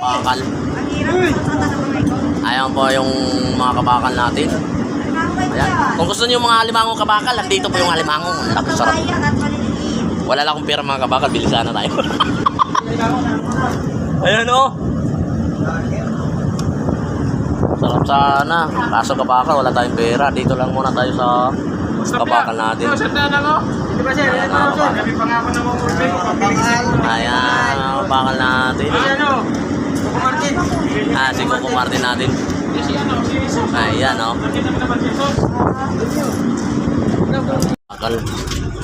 Bakal. Ayan po yung mga kabakal natin. Ayan. Kung gusto niyo mga alimangong kabakal, nandito po yung alimangong. Ang laki sarap. Wala lang akong pera mga kabakal, bilisan na tayo. Ayan o. Sarap sana. Kaso kabakal, wala tayong pera. Dito lang muna tayo sa kabakal natin. Ayan, mga sir? Kami pangako na mga urbe. Kapabilisan. Ayan, kabakal natin. Ah, si Coco Martin natin. Ayan o. Nakita mo naman si Iso. Bakal.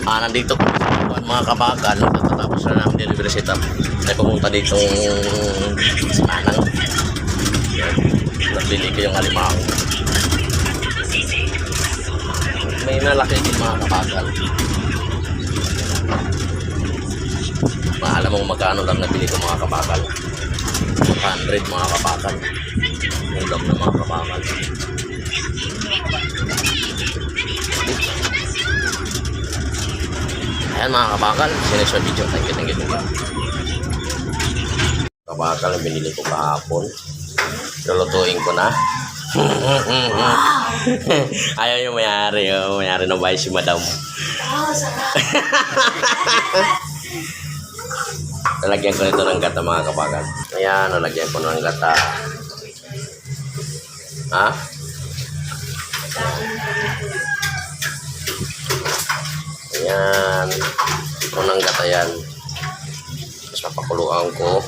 Ah, nandito po mga kabakal. Tapos na namin delivery setup. Ay pumunta dito Manang. Nagbili ko yung alimango. May nalaki din mga kabakal. Maalam mo magkano lang nabili ko mga kabakal. 100 mga kabakal. Yung lang ng mga kabakal. Ayan mga kabakal, sinex na video. Thank you, thank you. Kabakal ang binili ko kahapon. Lulutuin ko na. Ayaw yung mayari. Oh, mayari ng bahay si madam. Nalagyan ko nito ng gata mga kabakal. Ayan, nalagyan ko ng gata. Ha? Ayan. Unang gata yan. Tapos papakuluan ko.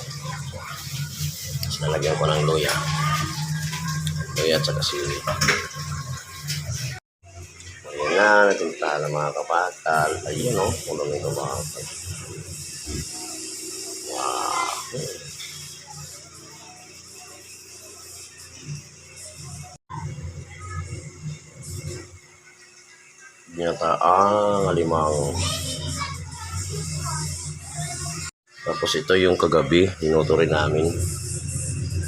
Tapos nalagyan ko ng luya. Luya at saka sili. Ayan na, natinta na mga kapakal. Ayun o, oh, ito mga kapakal. Wow. Ginataang alimango. Tapos ito yung kagabi, tinuto rin namin.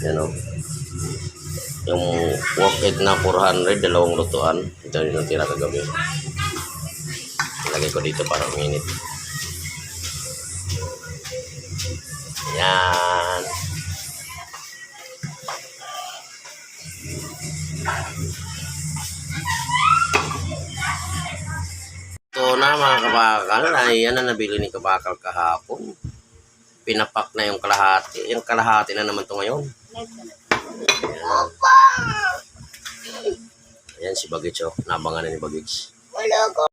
Yan o. Yung walk-it na 400, dalawang lutuan. Ito rin ang tira kagabi. Ilagay ko dito para uminit. Yan. Ito na mga kabakal, ay yan na nabili ni kabakal kahapon. Pinapak na yung kalahati. Yung kalahati na naman to ngayon. Ayan si Bagits oh. Nabangan na ni Bagits.